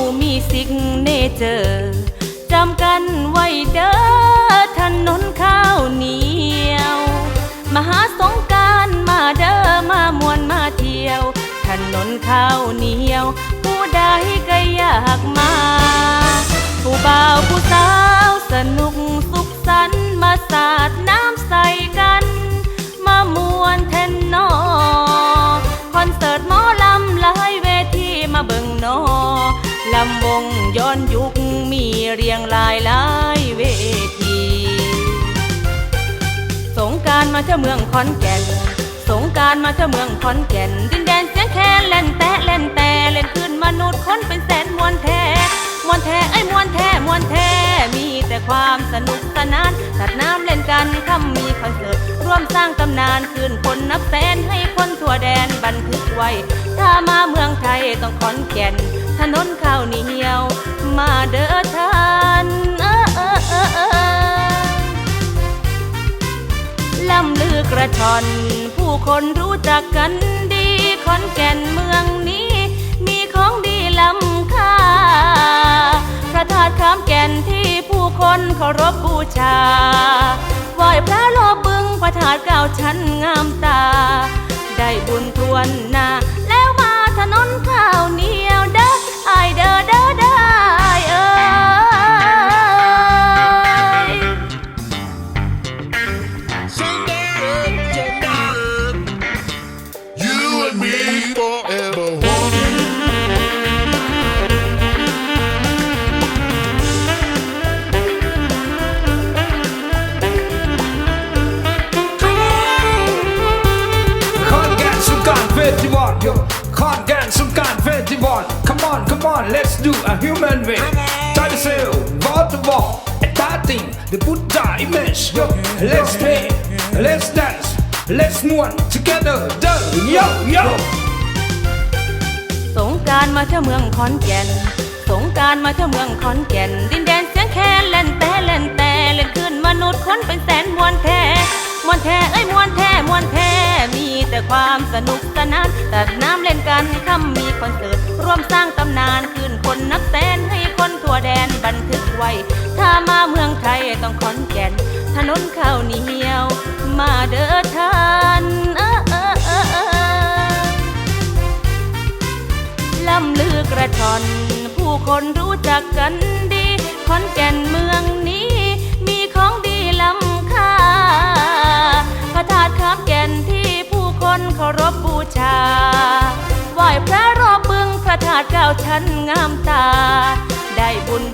ามีสิ่งเนเจอร์จำกันไว้เด้อถนนข้าวเหนียว มหาสงการมาเด้อมามวนมาเที่ยว ถนนข้าวเหนียว ผู้ใดก็อยากมา ผู้บ่าวผู้สาวสนุกสุขสันต์มาสาดน้ำ ลำวงย้อนยุคมีเรียงรายหลายเวที สงการมาเที่ยวเมืองขอนแก่น สงการมาเที่ยวเมืองขอนแก่น ดินแดนเสียงแคนเล่นแตะเล่นแต่เล่นขึ้นมนุษย์คนเป็นแสนมวนแท้มวนแท้ไอ้มวนแท้มวนแท้มีแต่ความสนุกสนานสัดน้ำเล่นกันคำมีคอนเสิร์ตร่วมสร้างตำนานคืนคนนับแสนให้คนทั่วแดนบันทึกไว้ ถ้ามาเมืองไทยต้องขอนแก่น ถนนข้าวเหนียว มาเด้อท่านล่ำลือกระชอน ผู้คนรู้จักกันดีขอนแก่นเมืองนี้ มีของดีล้ำค่า พระธาตุขามแก่นที่ผู้คนเคารพบูชาไหว้พระโลบึงพระธาตุเก้าชั้นงามตา ได้บุญทวนนาแล้วมาถนนข้าวเหนียวเด้อ อายเด้อเด้อเด้ออ do a human way. Try to sail, water wall, a party, the Buddha image, yo. Let's play, let's dance, let's move together, done, yo, yo. สงกรารมาเที่ยวเมืองขอนแก่น สงกรารมาเที่ยวเมืองขอนแก่น ดินแดนเสียงแคนเล่นแต่เล่นแต่เล่นขึ้นมนุษย์คนเป็นแสนมวนแท้มวนแท้เอ้ยมวนแท้มวนแท้มีแต่ ความสนุกสนานตัดน้ำเล่นกันคำมีคอนเสิร์ตร่วมสร้างตำนานคืนคนนับแสนให้คนทั่วแดนบันทึกไว้ ถ้ามาเมืองไทยต้องขอนแก่น ถนนข้าวเหนียว มาเด้อท่านล่ำลือกระชอน ผู้คนรู้จักกันดีขอนแก่น คนเคารพบูชาไหว้พระรอบบึงพระธาตุเก้าชั้นงามตา ได้บุญ